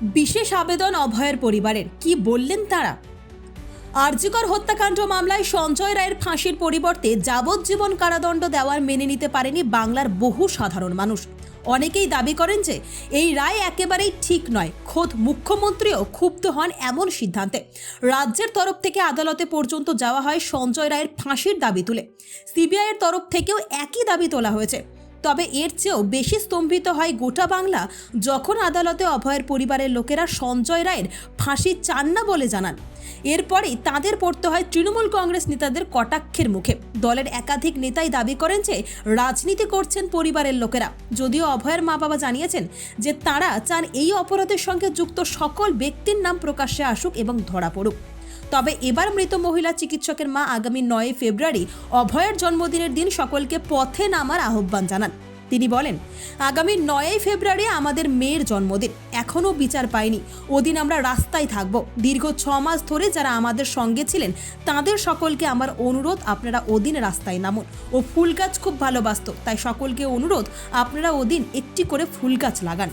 বিশেষ আবেদন অভয়ের পরিবারের। কি বললেন তারা? আরজিকর হত্যাকাণ্ড মামলায় সঞ্জয় রায়ের ফাঁসির পরিবর্তে যাবজ্জীবন কারাদণ্ড দেওয়ার মেনে নিতে পারেনি বাংলার বহু সাধারণ মানুষ। অনেকেই দাবি করেন যে, এই রায় একেবারেই ঠিক নয়। খোদ মুখ্যমন্ত্রীও ক্ষুব্ধ হন এমন সিদ্ধান্তে। রাজ্যের তরফ থেকে আদালতে পর্যন্ত যাওয়া হয় সঞ্জয় রায়ের ফাঁসির দাবি তুলে। সিবিআইয়ের তরফ থেকেও একই দাবি তোলা হয়েছে। তবে এর চেয়েও বেশি স্তম্ভিত হয় গোটা বাংলা যখন আদালতে অভয়ের পরিবারের লোকেরা সঞ্জয় রায়ের ফাঁসি চান না বলে জানান। এরপরেই তাদের পড়তে হয় তৃণমূল কংগ্রেস নেতাদের কটাক্ষের মুখে। দলের একাধিক নেতাই দাবি করেন যে রাজনীতি করছেন পরিবারের লোকেরা। যদিও অভয়ের মা বাবা জানিয়েছেন যে তারা চান এই অপরাধের সঙ্গে যুক্ত সকল ব্যক্তির নাম প্রকাশ্যে আসুক এবং ধরা পড়ুক। তবে এবার মৃত মহিলা চিকিৎসকের মা আগামী নয় ফেব্রুয়ারি অভয়ের জন্মদিনের দিন সকলকে পথে নামার আহ্বান জানান। তিনি বলেন, আগামী নয়ই ফেব্রুয়ারি আমাদের মেয়ের জন্মদিন। এখনও বিচার পাইনি। ওদিন আমরা রাস্তায় থাকব। দীর্ঘ ছ মাস ধরে যারা আমাদের সঙ্গে ছিলেন, তাদের সকলকে আমার অনুরোধ, আপনারা ওদিন রাস্তায় নামুন। ও ফুল গাছ খুব ভালোবাসত, তাই সকলকে অনুরোধ, আপনারা ওদিন একটি করে ফুল গাছ লাগান।